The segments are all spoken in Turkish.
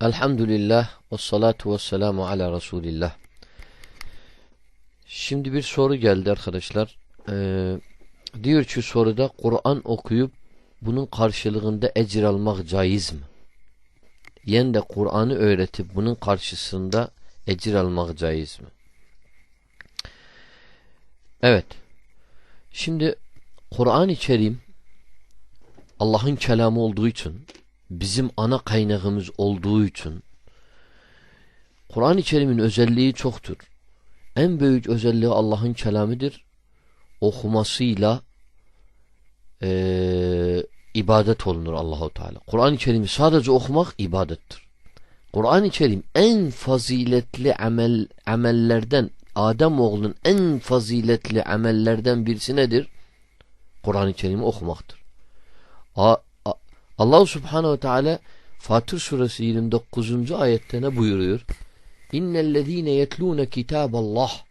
Elhamdülillah ve salatu ve selamu ala Resulillah. Şimdi bir soru geldi arkadaşlar. Ee, diyor ki soruda Kur'an okuyup bunun karşılığında ecir almak caiz mi? Yen de Kur'an'ı öğretip bunun karşısında ecir almak caiz mi? Evet. Şimdi Kur'an-ı Allah'ın kelamı olduğu için bizim ana kaynağımız olduğu için Kur'an-ı Kerim'in özelliği çoktur. En büyük özelliği Allah'ın kelamıdır. Okumasıyla e, ibadet olunur Allahu Teala. Kur'an-ı Kerim'i sadece okumak ibadettir. Kur'an-ı Kerim en faziletli amel amellerden Adem oğlunun en faziletli amellerden birisi nedir? Kur'an-ı Kerim'i okumaktır. A Allah Subhanahu ve Teala Fatır suresi 29. ayette ne buyuruyor? İnnellezîne yetlûne kitâballah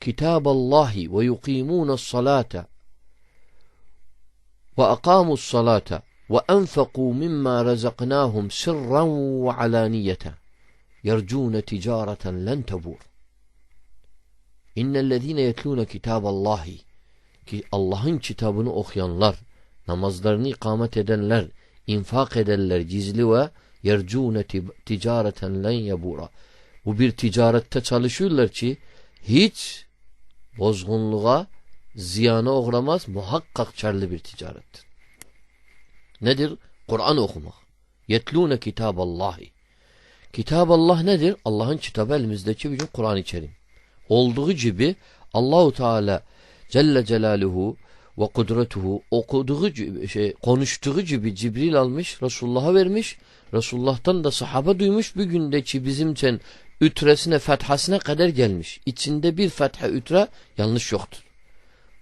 kitâballâhi ve yukîmûnes salâte ve akâmus salâte ve enfekû mimmâ rezaknâhum sirran ve alâniyete yercûne ticâreten len tebûr İnnellezîne yetlûne kitâballâhi ki Allah'ın kitabını okuyanlar namazlarını ikamet edenler, infak edenler gizli ve yercûne ticareten len yebura. Bu bir ticarette çalışıyorlar ki hiç bozgunluğa, ziyana uğramaz, muhakkak karlı bir ticarettir. Nedir? Kur'an okumak. Yetlûne kitâballahi. Kitab Allah nedir? Allah'ın kitabı elimizdeki bütün Kur'an-ı Kerim. Olduğu gibi Allahu Teala Celle Celaluhu ve kudretuhu okuduğu şey, konuştuğu gibi Cibril almış Resulullah'a vermiş Resulullah'tan da sahaba duymuş bir gündeki bizim için ütresine fethasına kadar gelmiş. İçinde bir fetha ütre yanlış yoktur.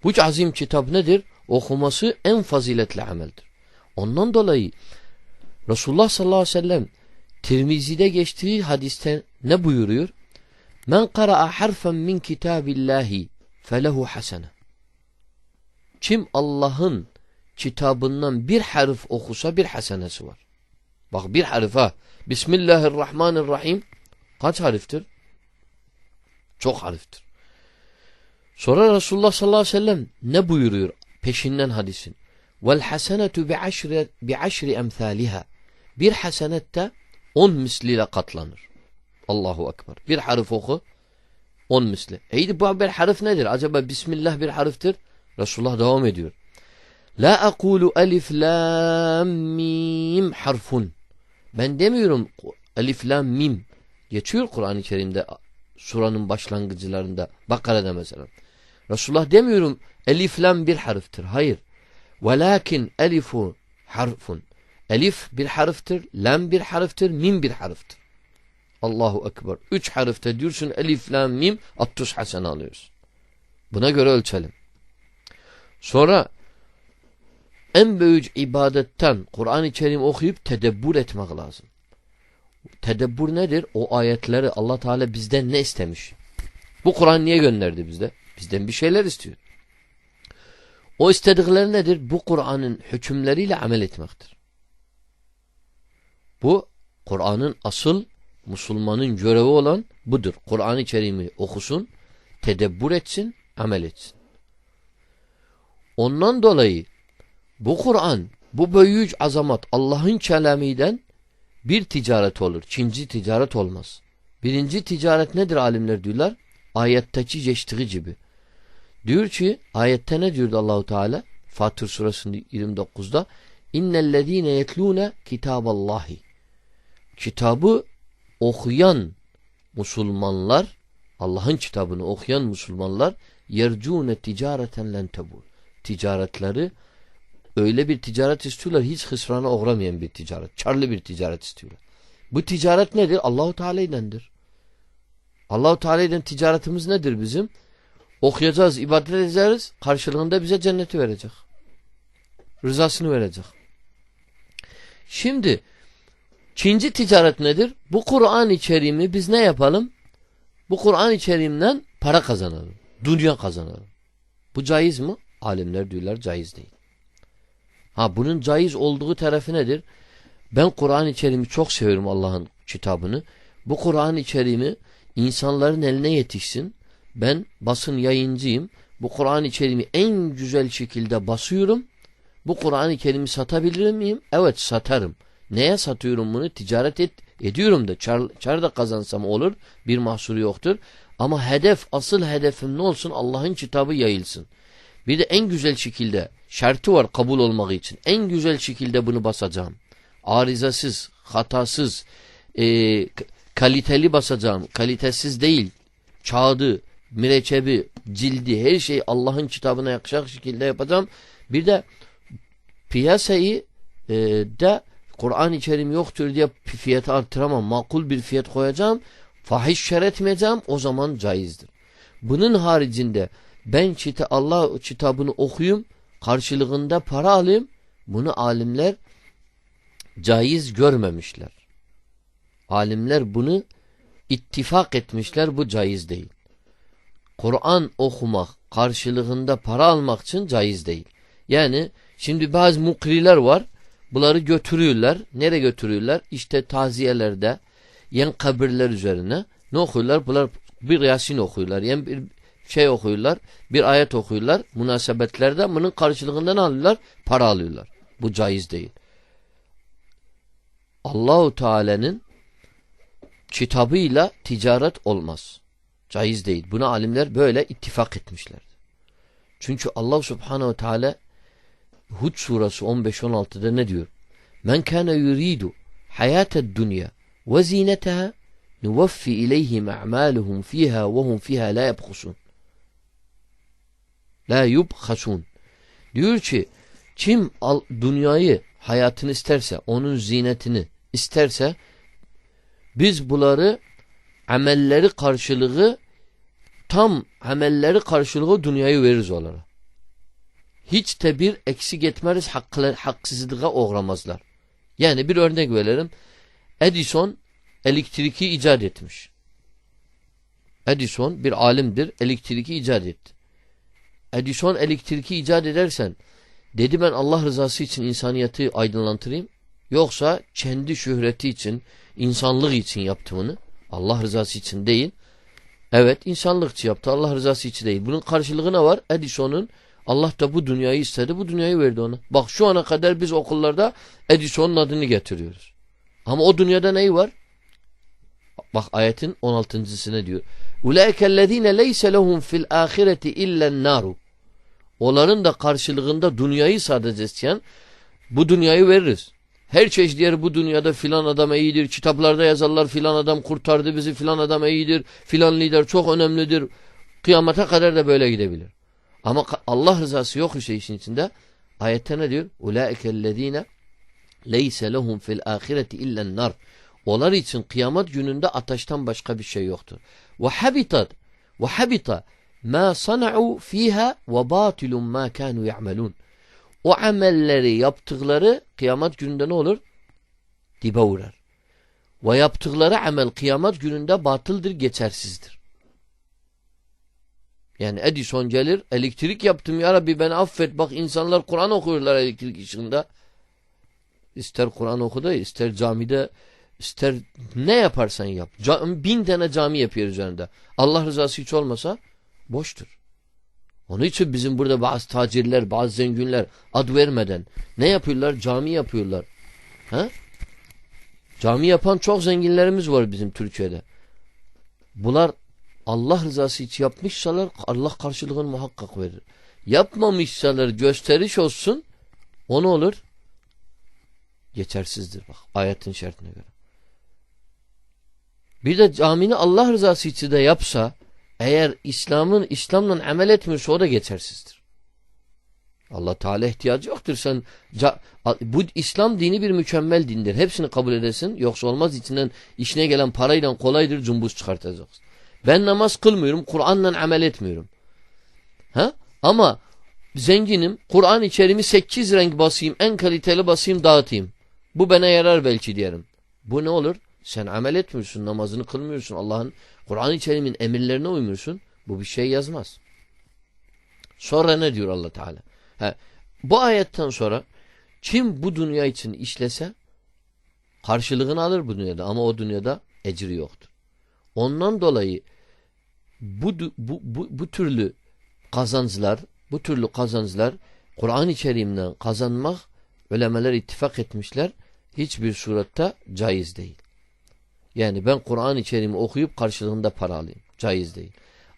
Bu azim kitap nedir? Okuması en faziletli ameldir. Ondan dolayı Resulullah sallallahu aleyhi ve sellem Tirmizi'de geçtiği hadiste ne buyuruyor? Men kara'a harfen min kitabillahi felehu hasene. Kim Allah'ın kitabından bir harf okusa bir hasenesi var. Bak bir harf ha. Bismillahirrahmanirrahim. Kaç harftir? Çok harftir. Sonra Resulullah sallallahu aleyhi ve sellem ne buyuruyor peşinden hadisin? Vel hasenetu bi aşri bi. Bir hasenette on misliyle katlanır. Allahu ekber. Bir harf oku on misli. İyi bu bir harf nedir? Acaba Bismillah bir harftir? Resulullah devam ediyor. La akulu elif lam mim harfun. Ben demiyorum elif lam mim. Geçiyor Kur'an-ı Kerim'de suranın başlangıcılarında. Bakara'da mesela. Resulullah demiyorum elif lam bir harftir. Hayır. Velakin elifu harfun. Elif bir harftir, lam bir harftir, mim bir harftir. Allahu Ekber. Üç harfte diyorsun elif, lam, mim, 60 hasen alıyorsun. Buna göre ölçelim. Sonra en büyük ibadetten Kur'an-ı Kerim okuyup tedebbür etmek lazım. Tedebbür nedir? O ayetleri Allah Teala bizden ne istemiş? Bu Kur'an niye gönderdi bizde? Bizden bir şeyler istiyor. O istedikleri nedir? Bu Kur'an'ın hükümleriyle amel etmektir. Bu Kur'an'ın asıl Müslümanın görevi olan budur. Kur'an-ı Kerim'i okusun, tedebbür etsin, amel etsin. Ondan dolayı bu Kur'an, bu büyük azamat Allah'ın kelamiden bir ticaret olur. İkinci ticaret olmaz. Birinci ticaret nedir alimler diyorlar? Ayetteki geçtiği gibi. Diyor ki ayette ne diyordu Allahu Teala? Fatır surasında 29'da İnnellezîne yetlûne kitâballâhi Kitabı okuyan Müslümanlar Allah'ın kitabını okuyan Müslümanlar yercûne ticareten len tebur ticaretleri öyle bir ticaret istiyorlar hiç hısrana uğramayan bir ticaret. Çarlı bir ticaret istiyorlar. Bu ticaret nedir? Allahu Teala ilendir. Allahu Teala ile ticaretimiz nedir bizim? Okuyacağız, ibadet edeceğiz. Karşılığında bize cenneti verecek. Rızasını verecek. Şimdi ikinci ticaret nedir? Bu Kur'an-ı Kerim'i biz ne yapalım? Bu Kur'an-ı Kerim'den para kazanalım. Dünya kazanalım. Bu caiz mi? Alimler diyorlar caiz değil. Ha bunun caiz olduğu tarafı nedir? Ben Kur'an-ı Kerim'i çok seviyorum Allah'ın kitabını. Bu Kur'an-ı Kerim'i insanların eline yetişsin. Ben basın yayıncıyım. Bu Kur'an-ı Kerim'i en güzel şekilde basıyorum. Bu Kur'an-ı Kerim'i satabilir miyim? Evet satarım. Neye satıyorum bunu? Ticaret et, ediyorum da. Çar, çar da kazansam olur. Bir mahsuru yoktur. Ama hedef, asıl hedefim ne olsun? Allah'ın kitabı yayılsın. Bir de en güzel şekilde şartı var kabul olmak için. En güzel şekilde bunu basacağım. Arızasız, hatasız, e, kaliteli basacağım. Kalitesiz değil. Kağıdı, mürekkebi, cildi her şey Allah'ın kitabına yakışacak şekilde yapacağım. Bir de piyasayı e, de Kur'an-ı Kerim yoktur diye fiyatı arttıramam. Makul bir fiyat koyacağım. Fahiş şer etmeyeceğim. O zaman caizdir. Bunun haricinde ben kita Allah kitabını okuyayım. Karşılığında para alayım. Bunu alimler caiz görmemişler. Alimler bunu ittifak etmişler. Bu caiz değil. Kur'an okumak karşılığında para almak için caiz değil. Yani şimdi bazı mukriler var. Bunları götürüyorlar. Nereye götürüyorlar? İşte taziyelerde yen kabirler üzerine ne okuyorlar? Bunlar bir Yasin okuyorlar. Yani bir şey okuyorlar. Bir ayet okuyorlar. Münasebetlerde bunun karşılığında ne alıyorlar? Para alıyorlar. Bu caiz değil. Allahu Teala'nın kitabıyla ticaret olmaz. Caiz değil. Buna alimler böyle ittifak etmişler. Çünkü Allah Subhanahu Teala Hud suresi 15-16'da ne diyor? Men kana yuridu hayated dünya ve zineteha nuvaffi ileyhim a'maluhum fiha ve hum fiha la yebhusun. La yubhasun. Diyor ki kim al, dünyayı hayatını isterse onun zinetini isterse biz bunları amelleri karşılığı tam amelleri karşılığı dünyayı veririz onlara. Hiç de bir eksik etmeriz hakkı, haksızlığa uğramazlar. Yani bir örnek verelim. Edison elektriki icat etmiş. Edison bir alimdir. Elektriki icat etti. Edison elektriki icat edersen dedi ben Allah rızası için insaniyeti aydınlatırayım. Yoksa kendi şöhreti için, insanlık için yaptığını Allah rızası için değil. Evet insanlık için yaptı. Allah rızası için değil. Bunun karşılığı ne var? Edison'un Allah da bu dünyayı istedi. Bu dünyayı verdi ona. Bak şu ana kadar biz okullarda Edison'un adını getiriyoruz. Ama o dünyada neyi var? Bak ayetin 16.sine diyor. Ulaikellezine leyse lehum fil ahireti illen naru. Onların da karşılığında dünyayı sadece isteyen bu dünyayı veririz. Her çeşit yer bu dünyada filan adam iyidir. Kitaplarda yazarlar filan adam kurtardı bizi filan adam iyidir. Filan lider çok önemlidir. Kıyamete kadar da böyle gidebilir. Ama Allah rızası yok şey işin içinde. Ayette ne diyor? Ulaikellezine leyse lehum fil ahireti illen nar. Onlar için kıyamet gününde ateşten başka bir şey yoktur. Ve habita ma sana'u fiha ve batilun ma kanu ya'malun. O amelleri yaptıkları kıyamet gününde ne olur? Dibe uğrar. Ve yaptıkları amel kıyamet gününde batıldır, geçersizdir. Yani Edison gelir, elektrik yaptım ya Rabbi beni affet. Bak insanlar Kur'an okuyorlar elektrik ışığında. İster Kur'an okuda, ister camide, ister ne yaparsan yap. bin tane cami yapıyor üzerinde. Allah rızası hiç olmasa boştur. Onun için bizim burada bazı tacirler, bazı zenginler ad vermeden ne yapıyorlar? Cami yapıyorlar. Ha? Cami yapan çok zenginlerimiz var bizim Türkiye'de. Bunlar Allah rızası için yapmışsalar Allah karşılığını muhakkak verir. Yapmamışsalar gösteriş olsun o ne olur? Geçersizdir bak ayetin şartına göre. Bir de camini Allah rızası için de yapsa eğer İslam'ın İslam'la amel etmiyorsa o da geçersizdir. Allah Teala ihtiyacı yoktur. Sen bu İslam dini bir mükemmel dindir. Hepsini kabul edesin. Yoksa olmaz içinden işine gelen parayla kolaydır cumbuz çıkartacaksın. Ben namaz kılmıyorum. Kur'an'la amel etmiyorum. Ha? Ama zenginim. Kur'an içerimi sekiz renk basayım. En kaliteli basayım dağıtayım. Bu bana yarar belki diyelim. Bu ne olur? Sen amel etmiyorsun. Namazını kılmıyorsun. Allah'ın Kur'an-ı Kerim'in emirlerine uymuyorsun. Bu bir şey yazmaz. Sonra ne diyor allah Teala? Ha, bu ayetten sonra kim bu dünya için işlese Karşılığını alır bu dünyada ama o dünyada ecri yoktur. Ondan dolayı bu, bu, bu, bu türlü kazançlar, bu türlü kazançlar Kur'an-ı Kerim'den kazanmak ulemeler ittifak etmişler hiçbir surette caiz değil. Yani ben Kur'an-ı Kerim'i okuyup karşılığında para alayım. Caiz değil.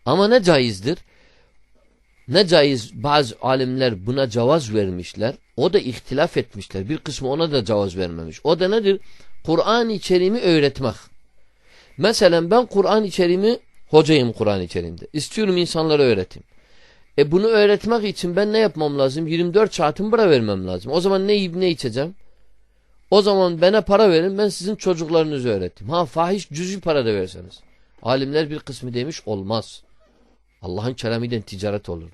Ama ne caizdir? Ne caiz bazı alimler buna cevaz vermişler. O da ihtilaf etmişler. Bir kısmı ona da cevaz vermemiş. O da nedir? Kur'an-ı Kerim'i öğretmek. Mesela ben Kur'an-ı Kerim'i hocayım Kur'an-ı Kerim'de. İstiyorum insanlara öğreteyim. E bunu öğretmek için ben ne yapmam lazım? 24 saatimi bura vermem lazım. O zaman ne yiyip ne içeceğim? O zaman bana para verin ben sizin çocuklarınızı öğreteyim. Ha fahiş cüzi para da verseniz. Alimler bir kısmı demiş olmaz. Allah'ın kelamiden ticaret olur.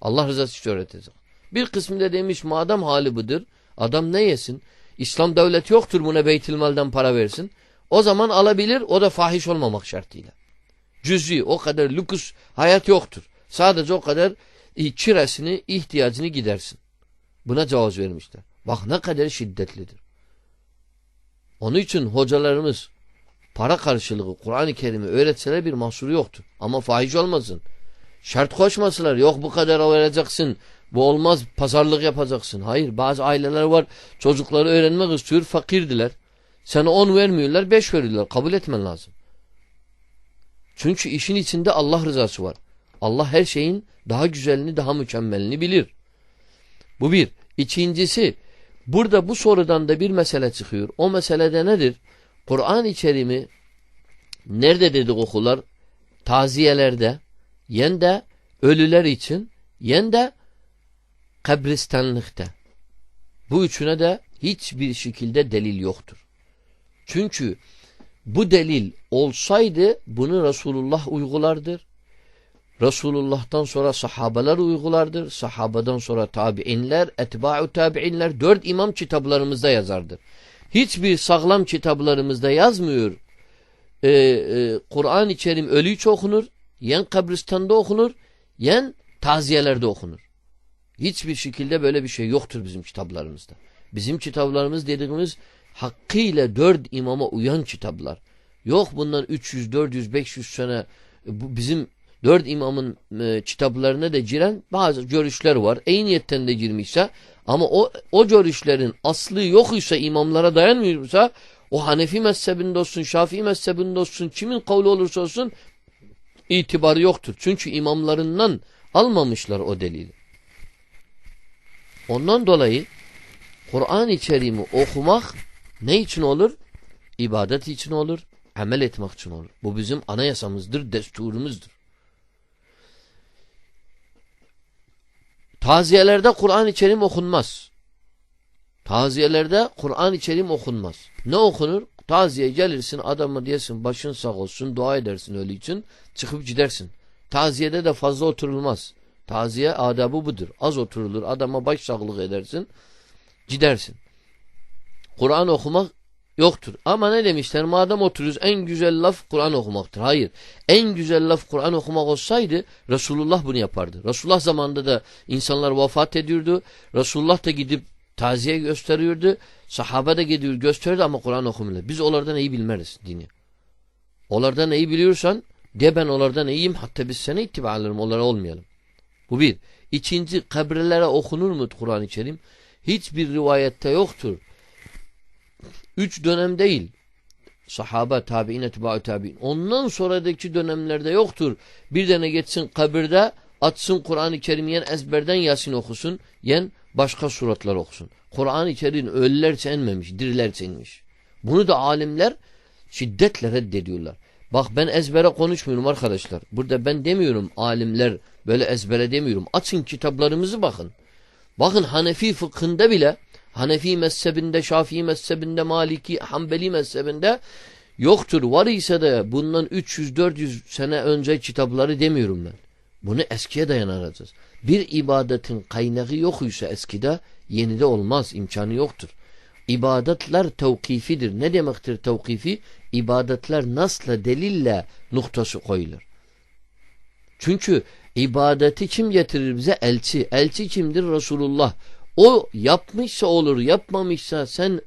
Allah rızası için öğretecek. Bir kısmı da demiş madem hali budur adam ne yesin? İslam devleti yoktur buna beytilmalden para versin. O zaman alabilir o da fahiş olmamak şartıyla. Cüzi o kadar lüks hayat yoktur. Sadece o kadar çiresini ihtiyacını gidersin. Buna cevaz vermişler. Bak ne kadar şiddetlidir. Onun için hocalarımız para karşılığı Kur'an-ı Kerim'i öğretseler bir mahsuru yoktur. Ama fahiş olmasın. Şart koşmasılar. Yok bu kadar vereceksin. Bu olmaz pazarlık yapacaksın. Hayır bazı aileler var çocukları öğrenmek istiyor fakirdiler. Sana on vermiyorlar beş veriyorlar. Kabul etmen lazım. Çünkü işin içinde Allah rızası var. Allah her şeyin daha güzelini daha mükemmelini bilir. Bu bir. İkincisi burada bu sorudan da bir mesele çıkıyor. O meselede nedir? Kur'an-ı nerede dedik okullar? Taziyelerde, yen de ölüler için, yen de kabristanlıkta. Bu üçüne de hiçbir şekilde delil yoktur. Çünkü bu delil olsaydı bunu Resulullah uygulardır. Resulullah'tan sonra sahabeler uygulardır. Sahabeden sonra tabi'inler, etba'u tabi'inler dört imam kitaplarımızda yazardır. Hiçbir sağlam kitaplarımızda yazmıyor. Ee, e, Kur'an-ı Kerim ölü okunur, yen kabristanda okunur, yen taziyelerde okunur. Hiçbir şekilde böyle bir şey yoktur bizim kitaplarımızda. Bizim kitaplarımız dediğimiz hakkıyla dört imama uyan kitaplar. Yok bundan 300, 400, 500 sene bu bizim dört imamın e, kitaplarına da giren bazı görüşler var. İyi niyetten de girmişse ama o, o görüşlerin aslı yok ise imamlara dayanmıyorsa o Hanefi mezhebinde olsun, Şafii mezhebinde olsun, kimin kavli olursa olsun itibarı yoktur. Çünkü imamlarından almamışlar o delili. Ondan dolayı Kur'an-ı Kerim'i okumak ne için olur? İbadet için olur, amel etmek için olur. Bu bizim anayasamızdır, desturumuzdur. Taziyelerde Kur'an-ı Kerim okunmaz. Taziyelerde Kur'an-ı Kerim okunmaz. Ne okunur? Taziye gelirsin adamı diyesin başın sağ olsun dua edersin öyle için çıkıp gidersin. Taziyede de fazla oturulmaz. Taziye adabı budur. Az oturulur adama baş sağlık edersin gidersin. Kur'an okumak yoktur. Ama ne demişler? Madem otururuz en güzel laf Kur'an okumaktır. Hayır. En güzel laf Kur'an okumak olsaydı Resulullah bunu yapardı. Resulullah zamanında da insanlar vefat ediyordu. Resulullah da gidip taziye gösteriyordu. Sahabe de gidiyor gösteriyordu ama Kur'an okumuyordu. Biz onlardan iyi bilmeriz dini. Onlardan iyi biliyorsan de ben onlardan iyiyim hatta biz sana ittiba alırım onlara olmayalım. Bu bir. İkinci kabirlere okunur mu Kur'an-ı Kerim? Hiçbir rivayette yoktur. Üç dönem değil. Sahaba, tabi'in, etba'u tabi'in. Ondan sonraki dönemlerde yoktur. Bir tane geçsin kabirde atsın Kur'an-ı Kerim yen ezberden Yasin okusun, yen başka suratlar okusun. Kur'an-ı Kerim ölülerse enmemiş, dirilerse inmiş. Bunu da alimler şiddetle reddediyorlar. Bak ben ezbere konuşmuyorum arkadaşlar. Burada ben demiyorum alimler böyle ezbere demiyorum. Açın kitaplarımızı bakın. Bakın Hanefi fıkhında bile Hanefi mezhebinde, Şafii mezhebinde, Maliki, Hanbeli mezhebinde yoktur. Var ise de bundan 300-400 sene önce kitapları demiyorum ben. Bunu eskiye dayanacağız. Bir ibadetin kaynağı yok ise eskide yenide olmaz. imkanı yoktur. İbadetler tevkifidir. Ne demektir tevkifi? İbadetler nasla delille noktası koyulur. Çünkü ibadeti kim getirir bize? Elçi. Elçi kimdir? Resulullah. O yapmışsa olur, yapmamışsa sen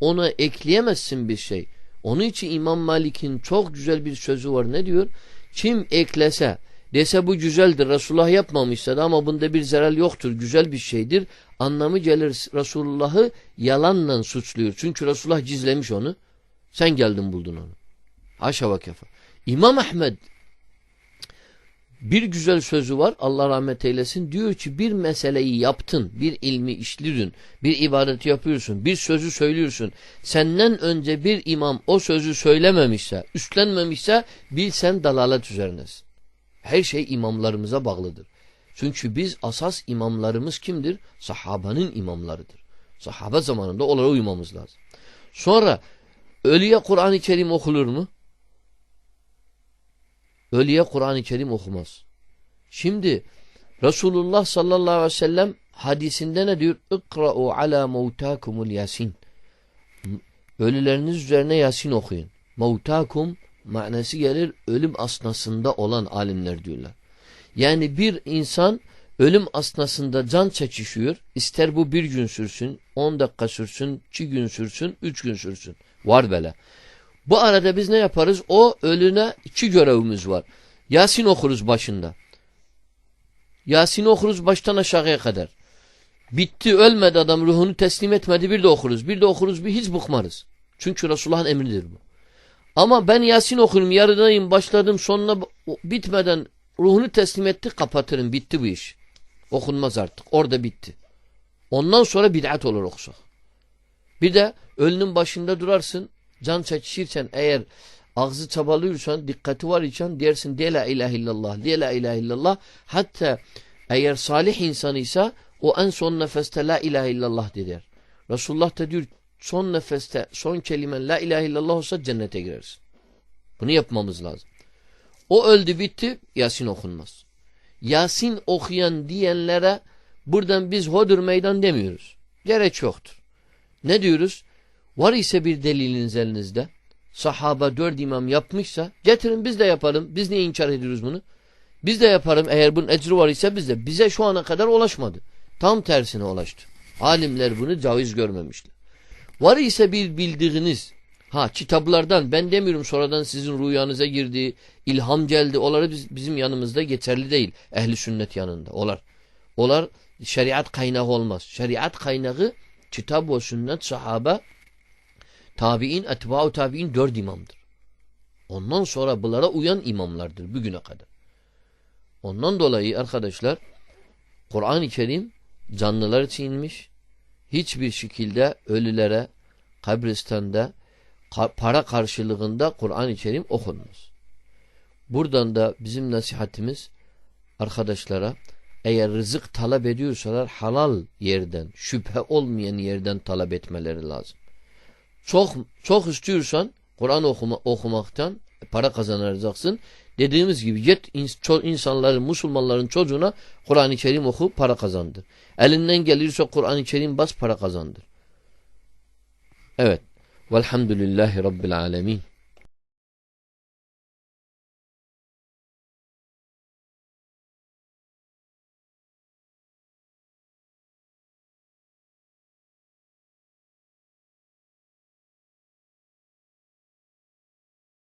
ona ekleyemezsin bir şey. Onun için İmam Malik'in çok güzel bir sözü var. Ne diyor? Kim eklese dese bu güzeldir. Resulullah yapmamışsa da ama bunda bir zarar yoktur. Güzel bir şeydir. Anlamı gelir Resulullah'ı yalanla suçluyor. Çünkü Resulullah gizlemiş onu. Sen geldin buldun onu. Haşa ve kefa. İmam Ahmed bir güzel sözü var Allah rahmet eylesin. Diyor ki bir meseleyi yaptın, bir ilmi işledin, bir ibadeti yapıyorsun, bir sözü söylüyorsun. Senden önce bir imam o sözü söylememişse, üstlenmemişse bil sen dalalet üzerinesin. Her şey imamlarımıza bağlıdır. Çünkü biz asas imamlarımız kimdir? Sahabanın imamlarıdır. Sahaba zamanında onlara uymamız lazım. Sonra ölüye Kur'an-ı Kerim okulur mu? Ölüye Kur'an-ı Kerim okumaz. Şimdi Resulullah sallallahu aleyhi ve sellem hadisinde ne diyor? İkra'u ala mevtakumul yasin. Ölüleriniz üzerine Yasin okuyun. Mevtakum manası gelir ölüm asnasında olan alimler diyorlar. Yani bir insan ölüm asnasında can çekişiyor. İster bu bir gün sürsün, on dakika sürsün, iki gün sürsün, üç gün sürsün. Var böyle. Bu arada biz ne yaparız? O ölüne iki görevimiz var. Yasin okuruz başında. Yasin okuruz baştan aşağıya kadar. Bitti ölmedi adam ruhunu teslim etmedi bir de okuruz. Bir de okuruz bir hiç bıkmarız. Çünkü Resulullah'ın emridir bu. Ama ben Yasin okurum yarıdayım başladım sonuna bitmeden ruhunu teslim etti kapatırım bitti bu iş. Okunmaz artık orada bitti. Ondan sonra bid'at olur okusak. Bir de ölünün başında durarsın can çekişirsen eğer ağzı çabalıyorsan dikkati var için dersin de la ilahe illallah de la ilahe illallah hatta eğer salih insanıysa o en son nefeste la ilahe illallah der. Resulullah da diyor son nefeste son kelimen la ilahe illallah olsa cennete girersin. Bunu yapmamız lazım. O öldü bitti Yasin okunmaz. Yasin okuyan diyenlere buradan biz hodur meydan demiyoruz. Gerek yoktur. Ne diyoruz? Var ise bir deliliniz elinizde. Sahaba dört imam yapmışsa getirin biz de yapalım. Biz niye inkar ediyoruz bunu? Biz de yaparım eğer bunun ecri var ise biz de. Bize şu ana kadar ulaşmadı. Tam tersine ulaştı. Alimler bunu caiz görmemişler. Var ise bir bildiğiniz ha kitaplardan ben demiyorum sonradan sizin rüyanıza girdi, ilham geldi. Onları biz, bizim yanımızda geçerli değil. Ehli sünnet yanında. Olar. Olar şeriat kaynağı olmaz. Şeriat kaynağı kitap ve sünnet sahaba tabi'in, etba'u tabi'in dört imamdır. Ondan sonra bunlara uyan imamlardır bugüne kadar. Ondan dolayı arkadaşlar Kur'an-ı Kerim canlılar için inmiş. Hiçbir şekilde ölülere kabristanda para karşılığında Kur'an-ı Kerim okunmaz. Buradan da bizim nasihatimiz arkadaşlara eğer rızık talep ediyorsalar halal yerden, şüphe olmayan yerden talep etmeleri lazım. Çok çok istiyorsan Kur'an okuma, okumaktan para kazanacaksın. Dediğimiz gibi git insanların, Müslümanların çocuğuna Kur'an-ı Kerim oku para kazandır. Elinden gelirse Kur'an-ı Kerim bas para kazandır. Evet. Velhamdülillahi Rabbil Alemin.